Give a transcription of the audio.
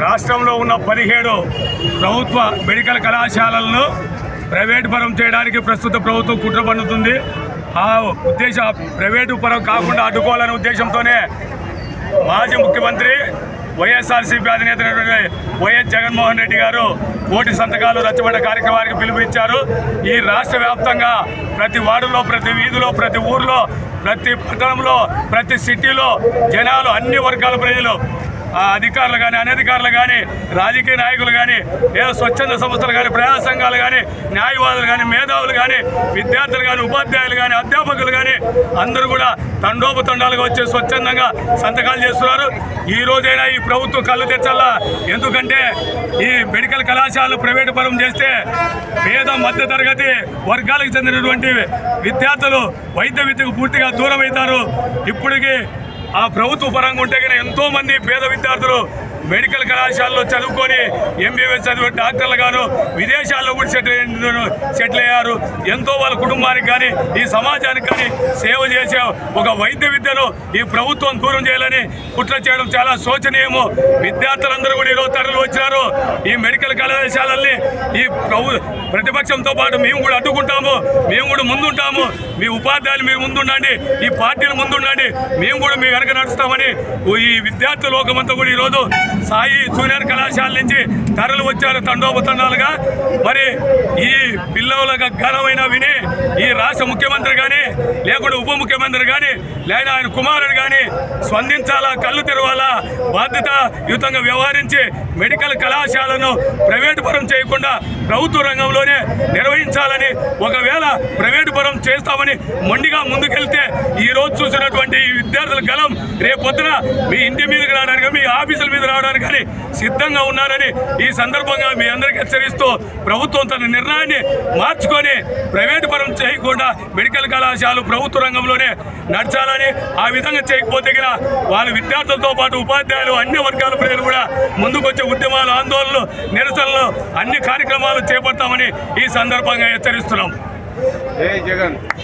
రాష్ట్రంలో ఉన్న పదిహేడు ప్రభుత్వ మెడికల్ కళాశాలలను ప్రైవేటు పరం చేయడానికి ప్రస్తుత ప్రభుత్వం కుట్ర పన్నుతుంది. ఆ ఉద్దేశ ప్రైవేటు పరం కాకుండా అడ్డుకోవాలనే ఉద్దేశంతోనే మాజీ ముఖ్యమంత్రి వైఎస్ఆర్సీపీ అధినేత వైఎస్ జగన్మోహన్ రెడ్డి గారు కోటి సంతకాలు రచ్చబడ్డ కార్యక్రమానికి పిలుపునిచ్చారు. ఈ రాష్ట్ర వ్యాప్తంగా ప్రతి వార్డులో ప్రతి వీధిలో ప్రతి ఊర్లో ప్రతి పట్టణంలో ప్రతి సిటీలో జనాలు అన్ని వర్గాల ప్రజలు అధికారులు కానీ అనధికారులు కానీ రాజకీయ నాయకులు కానీ లేదా స్వచ్ఛంద సంస్థలు కానీ ప్రజా సంఘాలు కానీ న్యాయవాదులు కానీ మేధావులు కానీ విద్యార్థులు కానీ ఉపాధ్యాయులు కానీ అధ్యాపకులు కానీ అందరూ కూడా తండోపతండాలుగా వచ్చి స్వచ్ఛందంగా సంతకాలు చేస్తున్నారు. ఈ రోజైనా ఈ ప్రభుత్వం కళ్ళు తెచ్చాలా ఎందుకంటే ఈ మెడికల్ కళాశాలలు ప్రైవేటు పరం చేస్తే పేద మధ్య తరగతి వర్గాలకు చెందినటువంటి విద్యార్థులు వైద్య విద్యకు పూర్తిగా దూరం అవుతారు ఇప్పటికీ ఆ ప్రభుత్వ పరంగా ఉంటే కనుక ఎంతో మంది పేద విద్యార్థులు మెడికల్ కళాశాలలో చదువుకొని ఎంబీబీఎస్ చదివే డాక్టర్లు గాను విదేశాల్లో కూడా సెటిల్ సెటిల్ అయ్యారు. ఎంతో వాళ్ళ కుటుంబానికి కానీ ఈ సమాజానికి కానీ సేవ చేసే ఒక వైద్య విద్యను ఈ ప్రభుత్వం దూరం చేయాలని కుట్ర చేయడం చాలా శోచనీయము. విద్యార్థులందరూ కూడా ఈరోజు తరలి వచ్చినారు. ఈ మెడికల్ కళాశాలల్ని ఈ ప్రభు ప్రతిపక్షంతో పాటు మేము కూడా అడ్డుకుంటాము. మేము కూడా ముందుంటాము. మీ ఉపాధ్యాయులు మీ ముందుండండి. ఈ పార్టీలు ముందుండండి. మేము కూడా మీ వెనక నడుస్తామని ఈ విద్యార్థి లోకమంతా కూడా ఈరోజు సాయి జూనియర్ కళాశాల నుంచి తరలి వచ్చారు తండోపతండాలుగా మరి ఈ పిల్లల ఘనమైన విని ఈ రాష్ట్ర ముఖ్యమంత్రి కానీ లేకుంటే ఉప ముఖ్యమంత్రి కానీ లేదా ఆయన కుమారుడు కానీ స్పందించాలా కళ్ళు తెరవాలా బాధ్యతాయుతంగా వ్యవహరించి మెడికల్ కళాశాలను ప్రైవేటు పరం చేయకుండా ప్రభుత్వ రంగంలోనే నిర్వహించాలని ఒకవేళ ప్రైవేటు చేస్తామని మొండిగా ముందుకెళ్తే ఈ రోజు చూసినటువంటి ఈ విద్యార్థుల గలం రేపొద్దున మీ ఇంటి మీదకి రావడానికి మీ ఆఫీసుల మీద రావడానికి కానీ సిద్ధంగా ఉన్నారని ఈ సందర్భంగా మీ అందరికీ హెచ్చరిస్తూ ప్రభుత్వం తన నిర్ణయాన్ని మార్చుకొని ప్రైవేటు పరం చేయకుండా మెడికల్ కళాశాలలు ప్రభుత్వ రంగంలోనే నడచాలని ఆ విధంగా చేయకపోతే కదా వాళ్ళ విద్యార్థులతో పాటు ఉపాధ్యాయులు అన్ని వర్గాల ప్రజలు కూడా ముందుకొచ్చే ఉద్యమాలు ఆందోళనలు నిరసనలు అన్ని కార్యక్రమాలు చేపడతామని ఈ సందర్భంగా హెచ్చరిస్తున్నాం. జై జగన్